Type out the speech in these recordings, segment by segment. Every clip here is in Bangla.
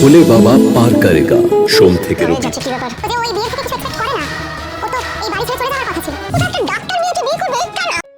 ভোলে বাবা পার করেগা। সোম থেকে রবি।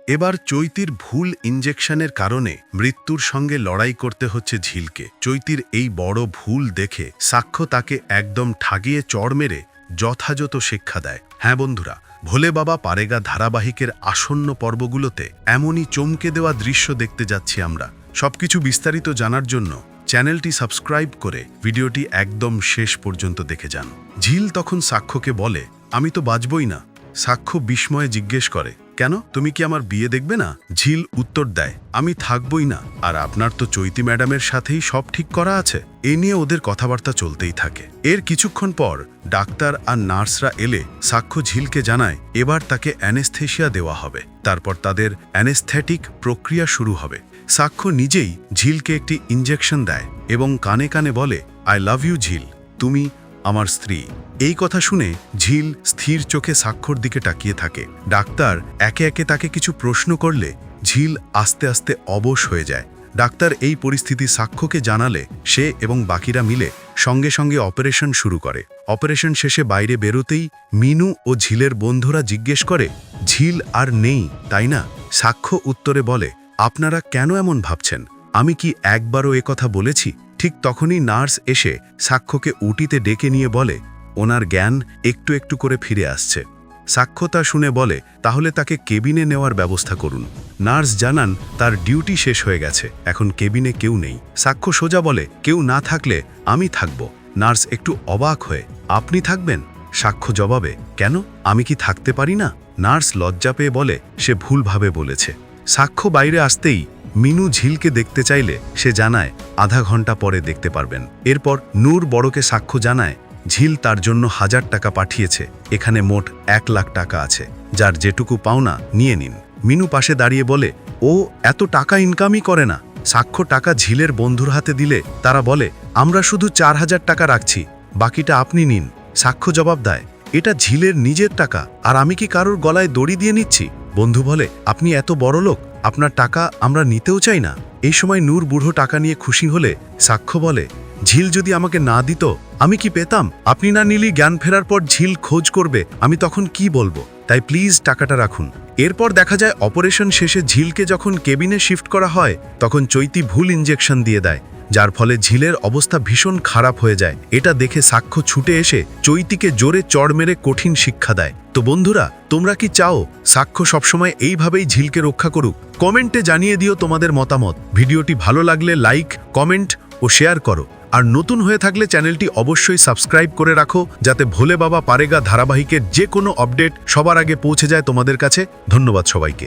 এবার চৈতির ভুল ইঞ্জেকশনের কারণে মৃত্যুর সঙ্গে লড়াই করতে হচ্ছে ঝিলকে। চৈতির এই বড় ভুল দেখে সাক্ষ্য তাকে একদম ঠাগিয়ে চড় মেরে যথাযথ শিক্ষা দেয়। হ্যাঁ বন্ধুরা ভোলে বাবা পারেগা ধারাবাহিকের আসন্ন পর্বগুলোতে এমনই চমকে দেওয়া দৃশ্য দেখতে যাচ্ছি আমরা। সবকিছু বিস্তারিত জানার জন্য চ্যানেলটি সাবস্ক্রাইব করে ভিডিওটি একদম শেষ পর্যন্ত দেখে যান। ঝিল তখন সাক্ষ্যকে বলে, আমি তো বাঁচবই না। সাক্ষ্য বিস্ময়ে জিজ্ঞেস করে কেন? তুমি কি আমার বিয়ে দেখবে না? ঝিল উত্তর দেয়, আমি থাকবই না, আর আপনার তো চৈতি ম্যাডামের সাথেই সব ঠিক করা আছে। এ নিয়ে ওদের কথাবার্তা চলতেই থাকে। এর কিছুক্ষণ পর ডাক্তার আর নার্সরা এলে সাক্ষ্য ঝিলকে জানায়, এবার তাকে অ্যানেস্থেশিয়া দেওয়া হবে। তারপর তাদের অ্যানেস্থেটিক প্রক্রিয়া শুরু হবে। সাক্ষ্য নিজেই ঝিলকে একটি ইঞ্জেকশন দেয় এবং কানে কানে বলে, আই লাভ ইউ ঝিল, তুমি আমার স্ত্রী। এই কথা শুনে ঝিল স্থির চোখে সাক্ষর দিকে তাকিয়ে থাকে। ডাক্তার একে একে তাকে কিছু প্রশ্ন করলে ঝিল আস্তে আস্তে অবশ হয়ে যায়। ডাক্তার এই পরিস্থিতি সাক্ষ্যকে জানালে সে এবং বাকিরা মিলে সঙ্গে সঙ্গে অপারেশন শুরু করে। অপারেশন শেষে বাইরে বেরোতেই মিনু ও ঝিলের বন্ধুরা জিজ্ঞেস করে, ঝিল আর নেই, তাই না? সাক্ষ্য উত্তরে বলে, আপনারা কেন এমন ভাবছেন? আমি কি একবারও কথা বলেছি? ঠিক তখনই নার্স এসে সাক্ষ্যকে উটিতে ডেকে নিয়ে বলে, ওনার জ্ঞান একটু একটু করে ফিরে আসছে। সাক্ষ্য তা শুনে বলে, তাহলে তাকে কেবিনে নেওয়ার ব্যবস্থা করুন। নার্স জানান, তার ডিউটি শেষ হয়ে গেছে, এখন কেবিনে কেউ নেই। সাক্ষ্য সোজা বলে, কেউ না থাকলে আমি থাকব। নার্স একটু অবাক হয়ে, আপনি থাকবেন? সাক্ষ্য জবাবে, কেন? আমি কি থাকতে পারি না? নার্স লজ্জা পেয়ে বলে, সে ভুলভাবে বলেছে। সাক্ষ্য বাইরে আসতেই মিনু ঝিলকে দেখতে চাইলে সে জানায় আধা ঘণ্টা পরে দেখতে পারবেন। এরপর নূর বড়কে সাক্ষ্য জানায়, ঝিল তার জন্য হাজার টাকা পাঠিয়েছে। এখানে মোট এক লাখ টাকা আছে। যার যেটুকু পাওনা, নিয়ে নিন। মিনু পাশে দাঁড়িয়ে বলে, ও এত টাকা ইনকামই করে না। সাক্ষ্য টাকা ঝিলের বন্ধুর হাতে দিলে তারা বলে, আমরা শুধু চার হাজার টাকা রাখছি, বাকিটা আপনি নিন। সাক্ষ্য জবাব দেয়, এটা ঝিলের নিজের টাকা, আর আমি কি কারোর গলায় দড়ি দিয়ে নিচ্ছি? বন্ধু বলে, আপনি এত বড় লোক আপনার টাকা আমরা নিতেও চাই না। এই সময় নূর বুড়ো টাকা নিয়ে খুশি হলে সাক্ষ্য বলে, ঝিল যদি আমাকে না দিত, আমি কি পেতাম? আপনি না নিলি জ্ঞান ফেরার পর ঝিল খোঁজ করবে, আমি তখন কি বলব? তাই প্লিজ টাকাটা রাখুন। এরপর দেখা যায় অপারেশন শেষে ঝিলকে যখন কেবিনে শিফট করা হয়, তখন চৈতি ভুল ইঞ্জেকশন দিয়ে দেয়। যার ফলে ঝিলের অবস্থা ভীষণ খারাপ হয়ে যায়। এটা দেখে সাক্ষ্য ছুটে এসে চৈতিকে জোরে চড় মেরে কঠিন শিক্ষা দেয়। তো বন্ধুরা, তোমরা কি চাও সাক্ষ্য সবসময় এইভাবেই ঝিলকে রক্ষা করুক? কমেন্টে জানিয়ে দিও তোমাদের মতামত। ভিডিওটি ভালো লাগলে লাইক, কমেন্ট ও শেয়ার করো। আর নতুন হয়ে থাকলে চ্যানেলটি অবশ্যই সাবস্ক্রাইব করে রাখো, যাতে ভোলে বাবা পারেগা ধারাবাহিকের যে কোনো আপডেট সবার আগে পৌঁছে যায় তোমাদের কাছে। ধন্যবাদ সবাইকে।